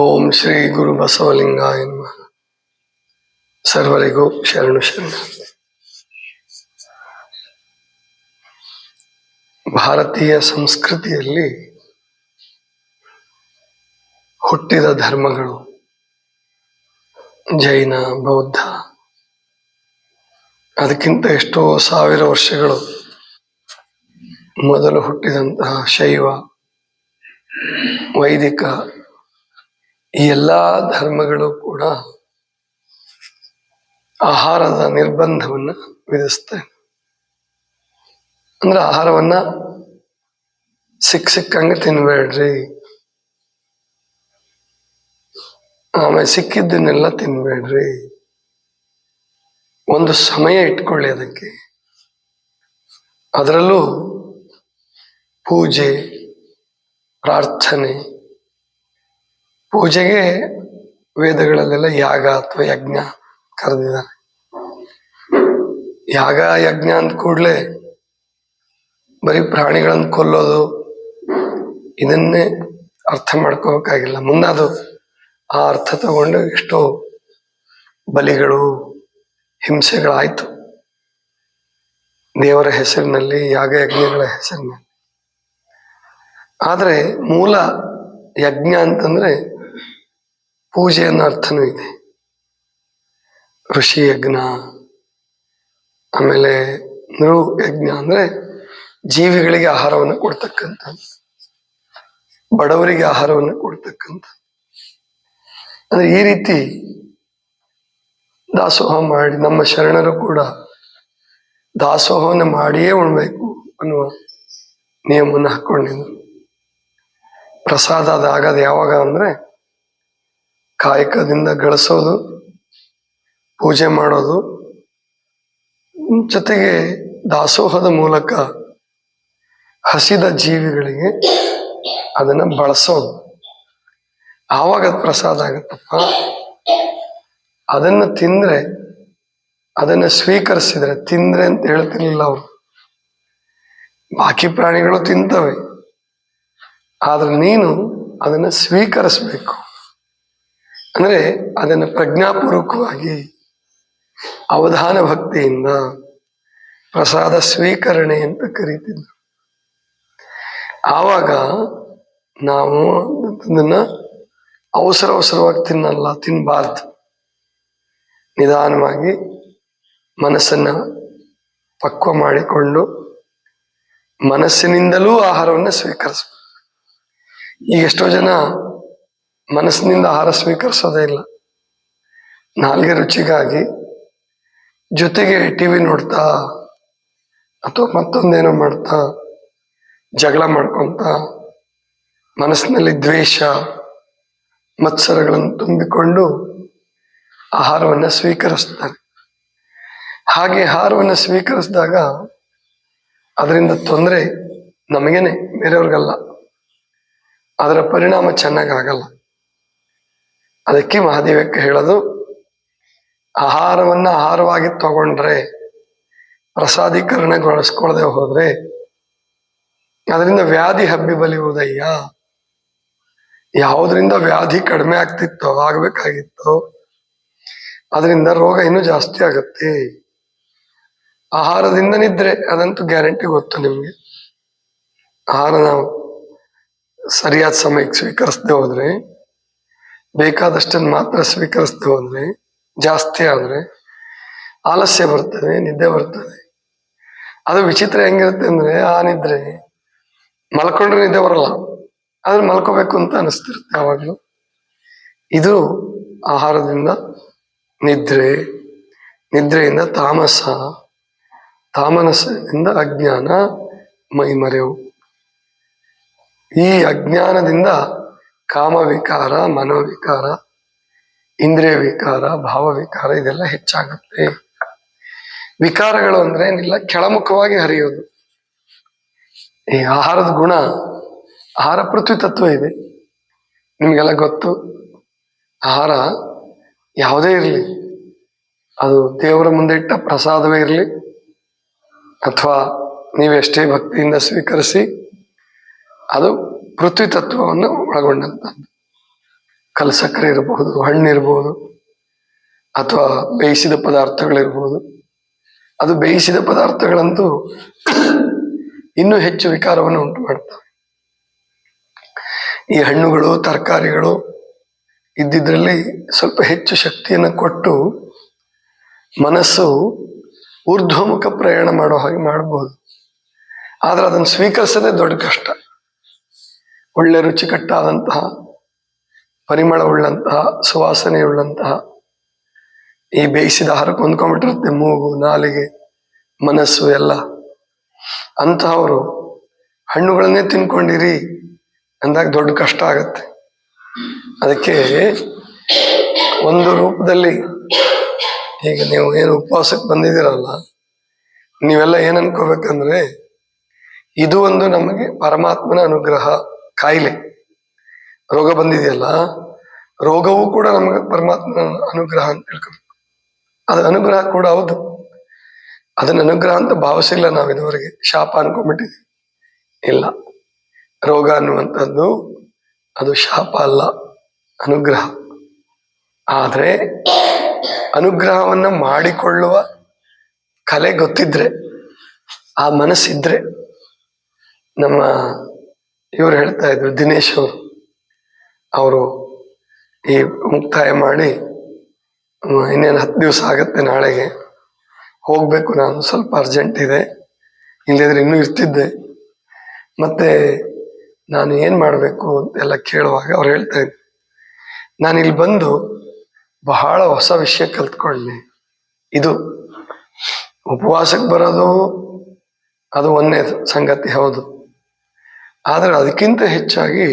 ಓಂ ಶ್ರೀ ಗುರು ಬಸವಲಿಂಗ ಎನ್ನುವ ಸರ್ವರಿಗೂ ಶರಣು ಶರಣ. ಭಾರತೀಯ ಸಂಸ್ಕೃತಿಯಲ್ಲಿ ಹುಟ್ಟಿದ ಧರ್ಮಗಳು ಜೈನ, ಬೌದ್ಧ, ಅದಕ್ಕಿಂತ ಎಷ್ಟೋ ಸಾವಿರ ವರ್ಷಗಳು ಮೊದಲು ಹುಟ್ಟಿದಂತಹ ಶೈವ, ವೈದಿಕ ಈ ಎಲ್ಲ ಧರ್ಮಗಳು ಕೂಡ ಆಹಾರದ ನಿರ್ಬಂಧವನ್ನ ವಿಧಿಸುತ್ತೆ. ಅಂದ್ರೆ ಆಹಾರವನ್ನ ಸಿಕ್ ಸಿಕ್ಕಂಗೆ ತಿನ್ಬೇಡ್ರಿ. ಆಮೇಲೆ ಸಿಕ್ಕಿದ್ದನ್ನೆಲ್ಲ ತಿನ್ಬೇಡ್ರಿ. ಒಂದು ಸಮಯ ಇಟ್ಕೊಳ್ಳಿ ಅದಕ್ಕೆ. ಅದರಲ್ಲೂ ಪೂಜೆ, ಪ್ರಾರ್ಥನೆ ಪೂಜೆಗೆ ವೇದಗಳಲ್ಲೆಲ್ಲ ಯಾಗ ಅಥವಾ ಯಜ್ಞ ಕರೆದಿದ್ದಾರೆ. ಯಾಗ, ಯಜ್ಞ ಅಂದ ಕೂಡಲೇ ಬರೀ ಪ್ರಾಣಿಗಳನ್ನು ಕೊಲ್ಲೋದು, ಇದನ್ನೇ ಅರ್ಥ ಮಾಡ್ಕೋಬೇಕಾಗಿಲ್ಲ. ಮುಂದಾದ ಆ ಅರ್ಥ ತಗೊಂಡು ಎಷ್ಟೋ ಬಲಿಗಳು, ಹಿಂಸೆಗಳಾಯ್ತು. ದೇವರ ಹೆಸರಿನಲ್ಲಿ, ಯಾಗ ಯಜ್ಞಗಳ ಹೆಸರಿನಲ್ಲಿ. ಆದರೆ ಮೂಲ ಯಜ್ಞ ಅಂತಂದ್ರೆ ಪೂಜೆ ಅನ್ನೋ ಅರ್ಥನೂ ಇದೆ. ಋಷಿ ಯಜ್ಞ ಆಮೇಲೆ ನೃ ಯಜ್ಞ ಅಂದ್ರೆ ಜೀವಿಗಳಿಗೆ ಆಹಾರವನ್ನು ಕೊಡ್ತಕ್ಕಂಥ ಬಡವರಿಗೆ ಆಹಾರವನ್ನು ಕೊಡ್ತಕ್ಕಂಥ ಅಂದ್ರೆ ಈ ರೀತಿ ದಾಸೋಹ ಮಾಡಿ ನಮ್ಮ ಶರಣರು ಕೂಡ ದಾಸೋಹವನ್ನು ಮಾಡಿಯೇ ಉಣ್ಬೇಕು ಅನ್ನುವ ನಿಯಮವನ್ನು ಹಾಕೊಂಡಿದ್ರು ಪ್ರಸಾದ ಅದು ಆಗದು ಯಾವಾಗ ಅಂದ್ರೆ ಕಾಯಕದಿಂದ ಗಳಿಸೋದು, ಪೂಜೆ ಮಾಡೋದು, ಜೊತೆಗೆ ದಾಸೋಹದ ಮೂಲಕ ಹಸಿದ ಜೀವಿಗಳಿಗೆ ಅದನ್ನು ಬಳಸೋದು. ಆವಾಗ ಪ್ರಸಾದ ಆಗುತ್ತಪ್ಪ. ಅದನ್ನು ತಿಂದರೆ, ಅದನ್ನು ಸ್ವೀಕರಿಸಿದರೆ ತಿಂದರೆ ಅಂತ ಹೇಳ್ತಿರ್ಲಿಲ್ಲ ಅವರು. ಬಾಕಿ ಪ್ರಾಣಿಗಳು ತಿಂತವೆ. ಆದರೆ ನೀನು ಅದನ್ನು ಸ್ವೀಕರಿಸ್ಬೇಕು. ಅಂದ್ರೆ ಅದನ್ನು ಪ್ರಜ್ಞಾಪೂರ್ವಕವಾಗಿ ಅವಧಾನ ಭಕ್ತಿಯಿಂದ ಪ್ರಸಾದ ಸ್ವೀಕರಣೆ ಅಂತ ಕರೀತಿದ್ರು. ಆವಾಗ ನಾವು ಅದನ್ನ ಅವಸರ ಅವಸರವಾಗಿ ತಿನ್ನಲ್ಲ ತಿನ್ನಬಾರ್ದು ನಿಧಾನವಾಗಿ ಮನಸ್ಸನ್ನ ಪಕ್ವ ಮಾಡಿಕೊಂಡು ಮನಸ್ಸಿನಿಂದಲೂ ಆಹಾರವನ್ನು ಸ್ವೀಕರಿಸ್ಬೇಕು. ಈಗ ಎಷ್ಟೋ ಜನ ಮನಸ್ಸಿನಿಂದ ಆಹಾರ ಸ್ವೀಕರಿಸೋದೇ ಇಲ್ಲ. ನಾಲ್ಗೆ ರುಚಿಗಾಗಿ ಜೊತೆಗೆ ಟಿ ವಿ ನೋಡ್ತಾ ಅಥವಾ ಮತ್ತೊಂದೇನೋ ಮಾಡ್ತಾ, ಜಗಳ ಮಾಡ್ಕೊಂತ, ಮನಸ್ಸಿನಲ್ಲಿ ದ್ವೇಷ, ಮತ್ಸರಗಳನ್ನು ತುಂಬಿಕೊಂಡು ಆಹಾರವನ್ನು ಸ್ವೀಕರಿಸ್ತಾರೆ. ಹಾಗೆ ಆಹಾರವನ್ನು ಸ್ವೀಕರಿಸಿದಾಗ ಅದರಿಂದ ತೊಂದರೆ ನಮಗೇನೆ, ಬೇರೆಯವ್ರಿಗಲ್ಲ. ಅದರ ಪರಿಣಾಮ ಚೆನ್ನಾಗಿ ಆಗಲ್ಲ ಅದಕ್ಕೆ ಮಹಾದೇವಕ್ಕೆ ಹೇಳೋದು, ಆಹಾರವನ್ನ ಆಹಾರವಾಗಿ ತಗೊಂಡ್ರೆ ಪ್ರಸಾದೀಕರಣಗೊಳಿಸ್ಕೊಳ್ಳದೆ ಹೋದ್ರೆ, ಅದರಿಂದ ವ್ಯಾಧಿ ಹಬ್ಬಿ ಬಲಿಯುವುದಯ್ಯ ಯಾವುದರಿಂದ ವ್ಯಾಧಿ ಕಡಿಮೆ ಆಗ್ತಿತ್ತೋ, ಆಗಬೇಕಾಗಿತ್ತೋ, ಅದರಿಂದ ರೋಗ ಇನ್ನೂ ಜಾಸ್ತಿ ಆಗುತ್ತೆ. ಆಹಾರದಿಂದ ನಿದ್ರೆ, ಅದಂತೂ ಗ್ಯಾರಂಟಿ ಗೊತ್ತು ನಿಮಗೆ. ಆಹಾರ ನಾವು ಸರಿಯಾದ ಸಮಯಕ್ಕೆ ಸ್ವೀಕರಿಸದೆ ಹೋದ್ರೆ ಬೇಕಾದಷ್ಟನ್ನು ಮಾತ್ರ ಸ್ವೀಕರಿಸ್ತೇವೆ ಅಂದ್ರೆ, ಜಾಸ್ತಿ ಆದರೆ, ಆಲಸ್ಯ ಬರ್ತದೆ, ನಿದ್ದೆ ಬರ್ತದೆ. ಅದು ವಿಚಿತ್ರ ಹೆಂಗಿರುತ್ತೆ ಅಂದ್ರೆ, ಆ ನಿದ್ರೆ ಮಲ್ಕೊಂಡ್ರೆ ನಿದ್ದೆ ಬರಲ್ಲ. ಆದ್ರೆ ಮಲ್ಕೋಬೇಕು ಅಂತ ಅನಿಸ್ತಿರುತ್ತೆ ಯಾವಾಗಲೂ ಇದು ಆಹಾರದಿಂದ ನಿದ್ರೆ, ನಿದ್ರೆಯಿಂದ ತಾಮಸ ತಾಮನಸದಿಂದ ಅಜ್ಞಾನ ಮೈಮರೆವು. ಈ ಅಜ್ಞಾನದಿಂದ ಕಾಮವಿಕಾರ, ಮನೋವಿಕಾರ ಇಂದ್ರಿಯ ವಿಕಾರ ಭಾವವಿಕಾರ ಇದೆಲ್ಲ ಹೆಚ್ಚಾಗುತ್ತೆ. ವಿಕಾರಗಳು ಅಂದ್ರೆ ಏನಿಲ್ಲ, ಕೆಳಮುಖವಾಗಿ ಹರಿಯೋದು. ಈ ಆಹಾರದ ಗುಣ, ಆಹಾರ ಪೃಥ್ವಿ ತತ್ವ ಇದೆ. ನಿಮಗೆಲ್ಲ ಗೊತ್ತು? ಆಹಾರ ಯಾವುದೇ ಇರಲಿ. ಅದು ದೇವರ ಮುಂದೆ ಇಟ್ಟ ಪ್ರಸಾದವೇ ಇರಲಿ. ಅಥವಾ ನೀವೆಷ್ಟೇ ಭಕ್ತಿಯಿಂದ ಸ್ವೀಕರಿಸಿ, ಅದು ಪೃಥ್ವಿ ತತ್ವವನ್ನು ಒಳಗೊಂಡಂತದ್ದು. ಕಲಸಕ್ಕರೆ ಇರಬಹುದು ಹಣ್ಣಿರಬಹುದು, ಅಥವಾ ಬೇಯಿಸಿದ ಪದಾರ್ಥಗಳಿರ್ಬೋದು ಅದು ಬೇಯಿಸಿದ ಪದಾರ್ಥಗಳಂತೂ ಇನ್ನೂ ಹೆಚ್ಚು ವಿಕಾರವನ್ನು ಉಂಟು ಮಾಡ್ತವೆ ಈ ಹಣ್ಣುಗಳು, ತರಕಾರಿಗಳು ಇದ್ದಿದ್ರಲ್ಲಿ ಸ್ವಲ್ಪ ಹೆಚ್ಚು ಶಕ್ತಿಯನ್ನು ಕೊಟ್ಟು ಮನಸ್ಸು ಊರ್ಧ್ವಮುಖ ಪ್ರಯಾಣ ಮಾಡೋ ಹಾಗೆ ಮಾಡಬಹುದು ಆದ್ರೆ ಅದನ್ನು ಸ್ವೀಕರಿಸೋದೇ ದೊಡ್ಡ ಕಷ್ಟ. ಒಳ್ಳೆ ರುಚಿಕಟ್ಟಾದಂತಹ, ಪರಿಮಳವುಳ್ಳಂತಹ, ಸುವಾಸನೆಯುಳ್ಳಂತಹ, ಈ ಬೇಯಿಸಿದ ಆಹಾರಕ್ಕೆ ಹೊಂದ್ಕೊಂಡ್ಬಿಟ್ಟಿರುತ್ತೆ ಮೂಗು, ನಾಲಿಗೆ, ಮನಸ್ಸು ಎಲ್ಲ. ಅಂತಹವರು ಹಣ್ಣುಗಳನ್ನೇ ತಿನ್ಕೊಂಡಿರಿ ಅಂದಾಗ ದೊಡ್ಡ ಕಷ್ಟ ಆಗತ್ತೆ. ಅದಕ್ಕೆ ಒಂದು ರೂಪದಲ್ಲಿ ಈಗ ನೀವು ಏನು ಉಪವಾಸಕ್ಕೆ ಬಂದಿದ್ದೀರಲ್ಲ, ನೀವೆಲ್ಲ ಏನ್ ಅನ್ಕೋಬೇಕಂದ್ರೆ, ಇದು ಒಂದು ನಮಗೆ ಪರಮಾತ್ಮನ ಅನುಗ್ರಹ. ಕಾಯಿಲೆ. ರೋಗ ಬಂದಿದೆಯಲ್ಲ, ರೋಗವೂ ಕೂಡ ನಮಗೆ ಪರಮಾತ್ಮನ ಅನುಗ್ರಹ ಅಂತ ತಿಳ್ಕೊಬೇಕು. ಅದು ಅನುಗ್ರಹ ಕೂಡ ಹೌದು. ಅದನ್ನ ಅನುಗ್ರಹ ಅಂತ ಭಾವಿಸಿಲ್ಲ ನಾವು ಇದುವರೆಗೆ. ಶಾಪ ಅನ್ಕೊಂಡ್ಬಿಟ್ಟಿದ್ವಿ. ಇಲ್ಲ. ರೋಗ ಅನ್ನುವಂಥದ್ದು ಅದು ಶಾಪ ಅಲ್ಲ, ಅನುಗ್ರಹ. ಆದರೆ ಅನುಗ್ರಹವನ್ನ ಮಾಡಿಕೊಳ್ಳುವ ಕಲೆ ಗೊತ್ತಿದ್ರೆ, ಆ ಮನಸ್ಸಿದ್ರೆ ನಮ್ಮ ಇವ್ರು ಹೇಳ್ತಾ ಇದ್ರು, ದಿನೇಶ್ ಅವರು. ಈ ಮುಕ್ತಾಯ ಮಾಡಿ ಇನ್ನೇನು ಹತ್ತು ದಿವಸ ಆಗತ್ತೆ ನಾಳೆಗೆ. ಹೋಗಬೇಕು ನಾನು, ಸ್ವಲ್ಪ ಅರ್ಜೆಂಟ್ ಇದೆ. ಇಲ್ಲದಿದ್ರೆ ಇನ್ನೂ ಇರ್ತಿದ್ದೆ. ಮತ್ತೆ ನಾನು ಏನು ಮಾಡಬೇಕು ಅಂತೆಲ್ಲ ಕೇಳುವಾಗ ಅವ್ರು ಹೇಳ್ತಾ ಇದ್ರು. ನಾನು ಇಲ್ಲಿ ಬಂದು ಬಹಳ ಹೊಸ ವಿಷಯ ಕಲ್ತ್ಕೊಂಡೆ ಇದು ಉಪವಾಸಕ್ಕೆ ಬರೋದು, ಅದು ಒಂದೇ ಸಂಗತಿ, ಹೌದು. ಆದ್ರೆ ಅದಕ್ಕಿಂತ ಹೆಚ್ಚಾಗಿ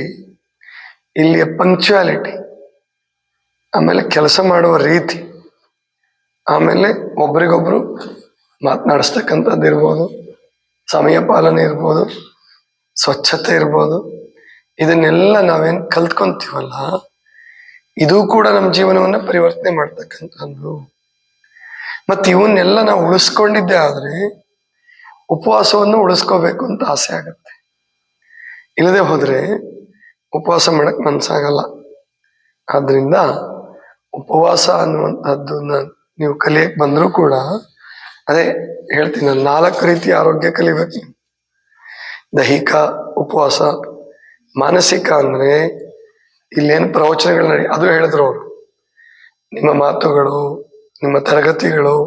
ಇಲ್ಲಿಯ ಪಂಕ್ಚುಯಾಲಿಟಿ ಆಮೇಲೆ ಕೆಲಸ ಮಾಡುವ ರೀತಿ, ಆಮೇಲೆ ಒಬ್ರಿಗೊಬ್ರು ಮಾತನಾಡಿಸ್ತಕ್ಕಂಥದ್ದು ಇರ್ಬೋದು, ಸಮಯ ಪಾಲನೆ ಇರ್ಬೋದು, ಸ್ವಚ್ಛತೆ ಇರ್ಬೋದು, ಇದನ್ನೆಲ್ಲ ನಾವೇನು ಕಲ್ತ್ಕೊಂತೀವಲ್ಲ, ಇದು ಕೂಡ ನಮ್ಮ ಜೀವನವನ್ನು ಪರಿವರ್ತನೆ ಮಾಡ್ತಕ್ಕಂಥದ್ದು. ಮತ್ತು ಇವನ್ನೆಲ್ಲ ನಾವು ಉಳಿಸ್ಕೊಂಡಿದ್ದೆ ಆದರೆ ಉಪವಾಸವನ್ನು ಉಳಿಸ್ಕೋಬೇಕು ಅಂತ ಆಸೆ ಆಗತ್ತೆ. ಇಲ್ಲದೆ ಹೋದರೆ ಉಪವಾಸ ಮಾಡಕ್ ಮನ್ಸಾಗಲ್ಲ ಆದ್ರಿಂದ ಉಪವಾಸ ಅನ್ನುವಂಥದ್ದನ್ನ ನೀವು ಕಲಿಯಕ್ ಬಂದರೂ ಕೂಡ, ಅದೇ ಹೇಳ್ತೀನಿ ನಾನು, ನಾಲ್ಕು ರೀತಿಯ ಆರೋಗ್ಯ ಕಲಿಬೇಕು. ದೈಹಿಕ, ಉಪವಾಸ, ಮಾನಸಿಕ ಅಂದ್ರೆ ಇಲ್ಲೇನು ಪ್ರವಚನಗಳು ನಡಿ, ಅದು ಹೇಳಿದ್ರು ಅವರು ನಿಮ್ಮ ಮಾತುಗಳು, ನಿಮ್ಮ ತರಗತಿಗಳು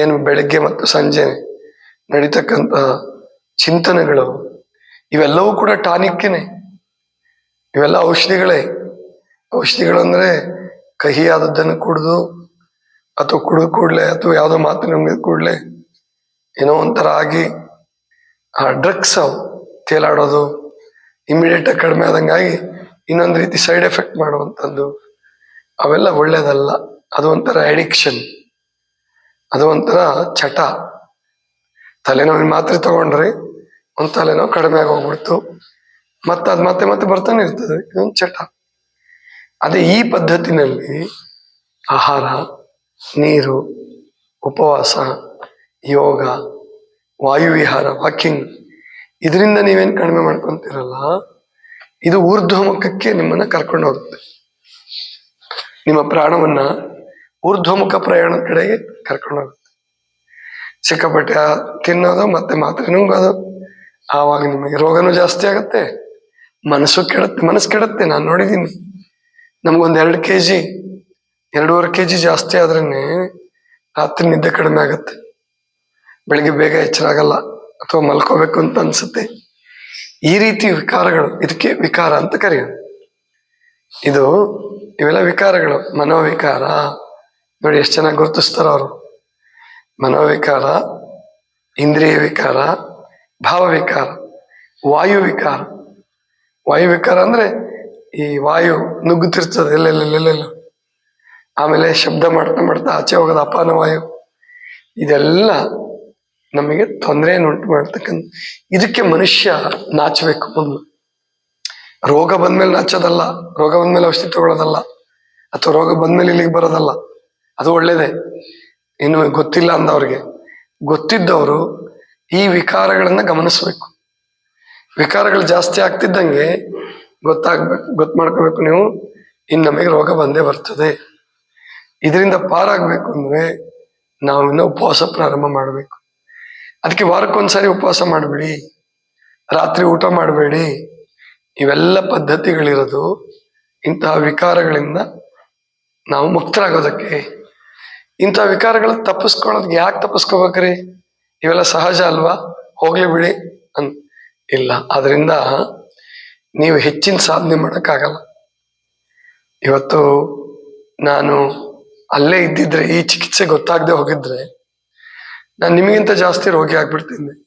ಏನು ಬೆಳಗ್ಗೆ ಮತ್ತು ಸಂಜೆ ನಡೀತಕ್ಕಂಥ ಚಿಂತನೆಗಳು ಇವೆಲ್ಲವೂ ಕೂಡ ಟಾನಿಕ್ಕೇನೆ. ಇವೆಲ್ಲ ಔಷಧಿಗಳೇ. ಔಷಧಿಗಳು ಅಂದ್ರೆ ಕಹಿಯಾದದ್ದನ್ನು ಕುಡಿದು ಅಥವಾ ಕುಡಿದು ಕೂಡಲೇ ಅಥವಾ ಯಾವುದೋ ಮಾತು ನಮಗೆ ಕೂಡಲೇ ಏನೋ ಒಂಥರ ಆಗಿ, ಆ ಡ್ರಗ್ಸ್ ಅವು ತೇಲಾಡೋದು ಇಮಿಡಿಯೇಟ್ ಆಗಿ ಕಡಿಮೆ ಆದಂಗಾಗಿ ಇನ್ನೊಂದು ರೀತಿ ಸೈಡ್ ಎಫೆಕ್ಟ್ ಮಾಡುವಂಥದ್ದು. ಅವೆಲ್ಲ ಒಳ್ಳೇದಲ್ಲ. ಅದು ಒಂಥರ ಅಡಿಕ್ಷನ್. ಅದು ಒಂಥರ ಚಟ. ತಲೆನೋವಿನ ಮಾತ್ರೆ ತಗೊಂಡ್ರೆ ಒಂದು ತಲೆನೋವು ಕಡಿಮೆ ಆಗೋಗ್ಬಿಡ್ತು. ಮತ್ತೆ ಅದು ಮತ್ತೆ ಮತ್ತೆ ಬರ್ತಾನೆ ಇರ್ತದೆ. ಇದೊಂದು ಚಟ. ಅದೇ ಈ ಪದ್ಧತಿನಲ್ಲಿ ಆಹಾರ, ನೀರು, ಉಪವಾಸ, ಯೋಗ, ವಾಯುವಿಹಾರ, ವಾಕಿಂಗ್ ಇದರಿಂದ ನೀವೇನ್ ಕಡಿಮೆ ಮಾಡ್ಕೊಂತೀರಲ್ಲ, ಇದು ಊರ್ಧ್ವಮುಖಕ್ಕೆ ನಿಮ್ಮನ್ನ ಕರ್ಕೊಂಡು ಹೋಗುತ್ತೆ. ನಿಮ್ಮ ಪ್ರಾಣವನ್ನ ಊರ್ಧ್ವಮುಖ ಪ್ರಯಾಣದ ಕಡೆಗೆ ಕರ್ಕೊಂಡು ಹೋಗುತ್ತೆ. ಸಿಕ್ಕಾಪಟ್ಟೆ ತಿನ್ನೋದು ಮತ್ತೆ ಮಾತ್ರೆ ನುಂಗೋದು ಆವಾಗ ನಿಮಗೆ ರೋಗನೂ ಜಾಸ್ತಿ ಆಗುತ್ತೆ, ಮನಸ್ಸು ಕೆಡತ್ತೆ ಮನಸ್ಸು ಕೆಡತ್ತೆ. ನಾನು ನೋಡಿದ್ದೀನಿ. ನಮ್ಗೊಂದು ಎರಡು ಕೆ ಜಿ ಎರಡೂವರೆ ಕೆ ಜಿ ಜಾಸ್ತಿ ಆದ್ರೇನೆ ರಾತ್ರಿ ನಿದ್ದೆ ಕಡಿಮೆ ಆಗುತ್ತೆ. ಬೆಳಿಗ್ಗೆ ಬೇಗ ಎಚ್ಚರಾಗಲ್ಲ ಅಥವಾ ಮಲ್ಕೋಬೇಕು ಅಂತ ಅನ್ಸುತ್ತೆ. ಈ ರೀತಿ ವಿಕಾರಗಳು, ಇದಕ್ಕೆ ವಿಕಾರ ಅಂತ ಕರೆಯೋದು ಇದು ಇವೆಲ್ಲ ವಿಕಾರಗಳು. ಮನೋವಿಕಾರ. ನೋಡಿ ಎಷ್ಟು ಚೆನ್ನಾಗಿ ಗುರುತಿಸ್ತಾರ ಅವರು. ಮನೋವಿಕಾರ, ಇಂದ್ರಿಯ ವಿಕಾರ ಭಾವವಿಕಾರ ವಾಯುವಿಕಾರ ವಾಯುವಿಕಾರ ಅಂದರೆ ಈ ವಾಯು ನುಗ್ಗುತ್ತಿರ್ತದೆ ಎಲ್ಲೆಲ್ಲೆಲ್ಲೆಲ್ಲೆಲ್ಲ ಆಮೇಲೆ ಶಬ್ದ ಮಾಡ್ತಾ ಮಾಡ್ತಾ ಆಚೆ ಹೋಗೋದು ಅಪಾನ ವಾಯು. ಇದೆಲ್ಲ ನಮಗೆ ತೊಂದರೆಯನ್ನು ಉಂಟು ಮಾಡ್ತಕ್ಕಂಥ, ಇದಕ್ಕೆ ಮನುಷ್ಯ ನಾಚಬೇಕು ಮೊದಲು. ರೋಗ ಬಂದ್ಮೇಲೆ ನಾಚೋದಲ್ಲ, ರೋಗ ಬಂದ್ಮೇಲೆ ಔಷಧಿ ತಗೊಳ್ಳೋದಲ್ಲ, ಅಥವಾ ರೋಗ ಬಂದ್ಮೇಲೆ ಇಲ್ಲಿಗೆ ಬರೋದಲ್ಲ, ಅದು ಒಳ್ಳೇದೇ. ಇನ್ನು ಗೊತ್ತಿಲ್ಲ ಅಂದವ್ರಿಗೆ. ಗೊತ್ತಿದ್ದವರು ಈ ವಿಕಾರಗಳನ್ನ ಗಮನಿಸ್ಬೇಕು. ವಿಕಾರಗಳು ಜಾಸ್ತಿ ಆಗ್ತಿದ್ದಂಗೆ ಗೊತ್ತಾಗ್ಬೇಕು ಗೊತ್ತು ಮಾಡ್ಕೋಬೇಕು ನೀವು ಇನ್ನು ನಮಗೆ ರೋಗ ಬಂದೇ ಬರ್ತದೆ. ಇದರಿಂದ ಪಾರಾಗಬೇಕು ಅಂದ್ರೆ ನಾವು ಇನ್ನು ಉಪವಾಸ ಪ್ರಾರಂಭ ಮಾಡಬೇಕು. ಅದಕ್ಕೆ ವಾರಕ್ಕೊಂದ್ಸರಿ ಉಪವಾಸ ಮಾಡಬೇಡಿ. ರಾತ್ರಿ ಊಟ ಮಾಡಬೇಡಿ. ಇವೆಲ್ಲ ಪದ್ಧತಿಗಳಿರೋದು ಇಂತಹ ವಿಕಾರಗಳಿಂದ ನಾವು ಮುಕ್ತರಾಗೋದಕ್ಕೆ. ಇಂಥ ವಿಕಾರಗಳು ತಪ್ಪಿಸ್ಕೊಳ್ಳೋದಕ್ಕೆ ಯಾಕೆ ತಪ್ಪಿಸ್ಕೋಬೇಕ್ರಿ? ಇವೆಲ್ಲ ಸಹಜ ಅಲ್ವಾ? ಹೋಗ್ಲಿ ಬಿಡಿ ಅನ್, ಇಲ್ಲ. ಅದರಿಂದ ನೀವು ಹೆಚ್ಚಿನ ಸಾಧನೆ ಮಾಡೋಕ್ಕಾಗಲ್ಲ. ಇವತ್ತು ನಾನು ಅಲ್ಲೇ ಇದ್ದಿದ್ರೆ, ಈ ಚಿಕಿತ್ಸೆ ಗೊತ್ತಾಗದೆ ಹೋಗಿದ್ರೆ, ನಾನು ನಿಮಗಿಂತ ಜಾಸ್ತಿ ರೋಗಿ ಆಗ್ಬಿಡ್ತೀನಿ.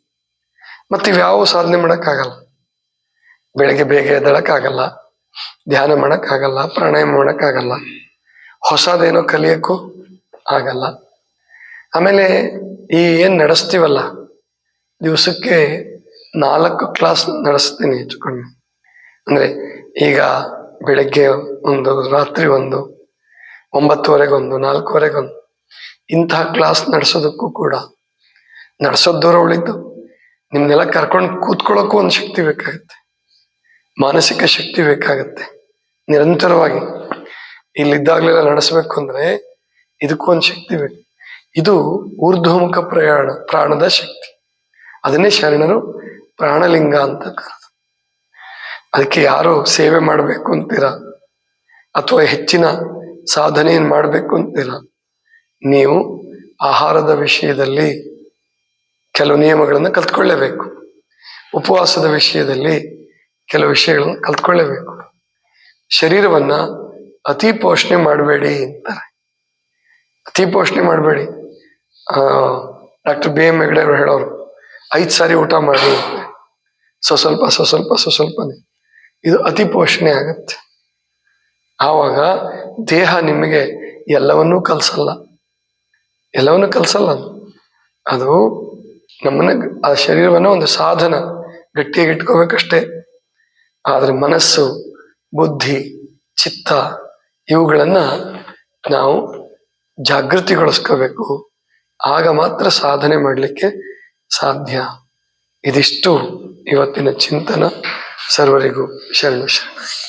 ಮತ್ತೆ ಇವ್ಯಾವ ಸಾಧನೆ ಮಾಡೋಕ್ಕಾಗಲ್ಲ. ಬೆಳಗ್ಗೆ ಬೇಗ ಎದ್ದಳಕ್ಕಾಗಲ್ಲ. ಧ್ಯಾನ ಮಾಡೋಕ್ಕಾಗಲ್ಲ. ಪ್ರಾಣಾಯಾಮ ಮಾಡೋಕ್ಕಾಗಲ್ಲ. ಹೊಸದೇನೋ ಕಲಿಯೋಕ್ಕೂ ಆಗಲ್ಲ. ಆಮೇಲೆ ಈ ಏನ್ ನಡೆಸ್ತೀವಲ್ಲ? ದಿವಸಕ್ಕೆ ನಾಲ್ಕು ಕ್ಲಾಸ್ ನಡೆಸ್ತೀನಿ ಹೆಚ್ಚು ಕಡಿಮೆ ಅಂದ್ರೆ ಈಗ ಬೆಳಗ್ಗೆ ಒಂದು, ರಾತ್ರಿ ಒಂದು, ಒಂಬತ್ತುವರೆಗೊಂದು, ನಾಲ್ಕುವರೆಗೊಂದು. ಇಂತಹ ಕ್ಲಾಸ್ ನಡೆಸೋದಕ್ಕೂ ಕೂಡ ನಡೆಸೋದು ದೂರ ನಿಮ್ಮನ್ನೆಲ್ಲ ನಿಮ್ನೆಲ್ಲ ಕರ್ಕೊಂಡು ಕೂತ್ಕೊಳ್ಳೋಕ್ಕೂ ಒಂದು ಶಕ್ತಿ ಬೇಕಾಗುತ್ತೆ. ಮಾನಸಿಕ ಶಕ್ತಿ ಬೇಕಾಗುತ್ತೆ. ನಿರಂತರವಾಗಿ ಇಲ್ಲಿದ್ದಾಗಲೆಲ್ಲ ನಡೆಸ್ಬೇಕು ಅಂದ್ರೆ ಇದಕ್ಕೂ ಒಂದು ಶಕ್ತಿ ಬೇಕು. ಇದು ಊರ್ಧ್ವಮುಖ ಪ್ರಯಾಣ, ಪ್ರಾಣದ ಶಕ್ತಿ. ಅದನ್ನೇ ಶರಣರು ಪ್ರಾಣಲಿಂಗ ಅಂತ ಕರೆದು. ಅದಕ್ಕೆ ಯಾರು ಸೇವೆ ಮಾಡಬೇಕು ಅಂತೀರಾ? ಅಥವಾ ಹೆಚ್ಚಿನ ಸಾಧನೆಯನ್ನು ಮಾಡಬೇಕು ಅಂತೀರಾ? ನೀವು ಆಹಾರದ ವಿಷಯದಲ್ಲಿ ಕೆಲವು ನಿಯಮಗಳನ್ನು ಕಲ್ತ್ಕೊಳ್ಳೇಬೇಕು. ಉಪವಾಸದ ವಿಷಯದಲ್ಲಿ ಕೆಲವು ವಿಷಯಗಳನ್ನು ಕಲ್ತ್ಕೊಳ್ಳೇಬೇಕು. ಶರೀರವನ್ನ ಅತಿ ಪೋಷಣೆ ಮಾಡಬೇಡಿ ಅಂತಾರೆ. ಅತಿ ಪೋಷಣೆ ಮಾಡಬೇಡಿ. ಡಾಕ್ಟರ್ ಬಿ ಎಂ ಹೆಗ್ಡೆ ಅವರು ಹೇಳೋರು, ಐದು ಸಾರಿ ಊಟ ಮಾಡಿ ಸೊ ಸ್ವಲ್ಪ ಸೊ ಸ್ವಲ್ಪ ಸೊ ಇದು ಅತಿ ಪೋಷಣೆ ಆಗತ್ತೆ. ಆವಾಗ ದೇಹ ನಿಮಗೆ ಎಲ್ಲವನ್ನೂ ಕಲ್ಸಲ್ಲ. ಎಲ್ಲವನ್ನೂ ಕಲಿಸಲ್ಲ ಅದು. ಅದು ನಮ್ಮನ್ನ ಆ ಶರೀರವನ್ನ ಒಂದು ಸಾಧನ, ಗಟ್ಟಿಯಾಗಿ ಇಟ್ಕೋಬೇಕಷ್ಟೇ. ಆದರೆ ಮನಸ್ಸು, ಬುದ್ಧಿ, ಚಿತ್ತ ಇವುಗಳನ್ನ ನಾವು ಜಾಗೃತಿಗೊಳಿಸ್ಕೋಬೇಕು. ಆಗ ಮಾತ್ರ ಸಾಧನೆ ಮಾಡಲಿಕ್ಕೆ ಸಾಧ್ಯ. ಇದಿಷ್ಟು ಇವತ್ತಿನ ಚಿಂತನ. ಸರ್ವರಿಗೂ ಶರಣು ಶರಣ